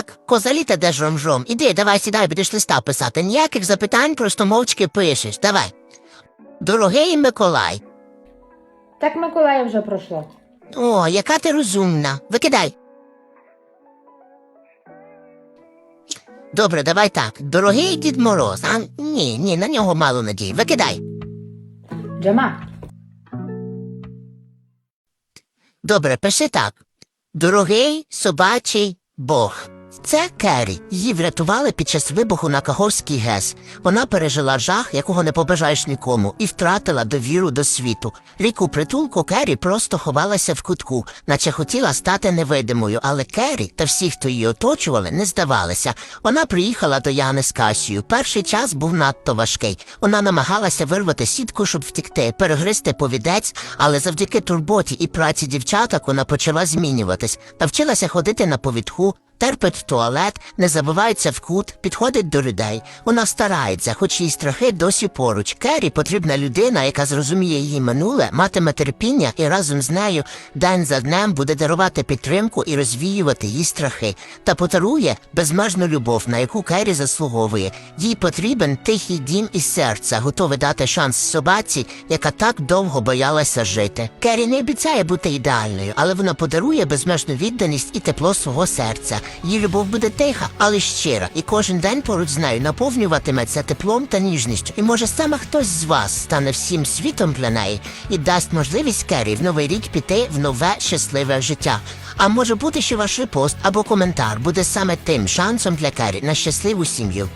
Так, козаліта де жом-жом. Іди, давай сідай, будеш листа писати. Ніяких запитань, просто мовчки пишеш. Давай. Дорогий Миколай. Так Миколая вже пройшло. О, яка ти розумна. Викидай. Добре, давай так. Дорогий Дід Мороз. А ні, ні, на нього мало надії. Викидай. Джама, Добре, пиши так. Дорогий собачий Бог. Це Керрі. Її врятували під час вибуху на Каховський ГЕС. Вона пережила жах, якого не побажаєш нікому, і втратила довіру до світу. Рік у притулку Керрі просто ховалася в кутку, наче хотіла стати невидимою, але Керрі та всі, хто її оточували, не здавалися. Вона приїхала до Яни з Касією. Перший час був надто важкий. Вона намагалася вирвати сітку, щоб втекти, перегризти повідець, але завдяки турботі і праці дівчаток вона почала змінюватись, навчилася ходити на повідку. Терпить туалет, не забивається в кут, підходить до людей. Вона старається, хоч її страхи досі поруч. Керрі потрібна людина, яка зрозуміє її минуле, матиме терпіння і разом з нею день за днем буде дарувати підтримку і розвіювати її страхи. Та подарує безмежну любов, на яку Керрі заслуговує. Їй потрібен тихий дім і серця, готове дати шанс собаці, яка так довго боялася жити. Керрі не обіцяє бути ідеальною, але вона подарує безмежну відданість і тепло свого серця. Її любов буде тиха, але щира, і кожен день поруч з нею наповнюватиметься теплом та ніжністю. І може саме хтось з вас стане всім світом для неї і дасть можливість Керрі в новий рік піти в нове щасливе життя. А може бути, що ваш репост або коментар буде саме тим шансом для Керрі на щасливу сім'ю.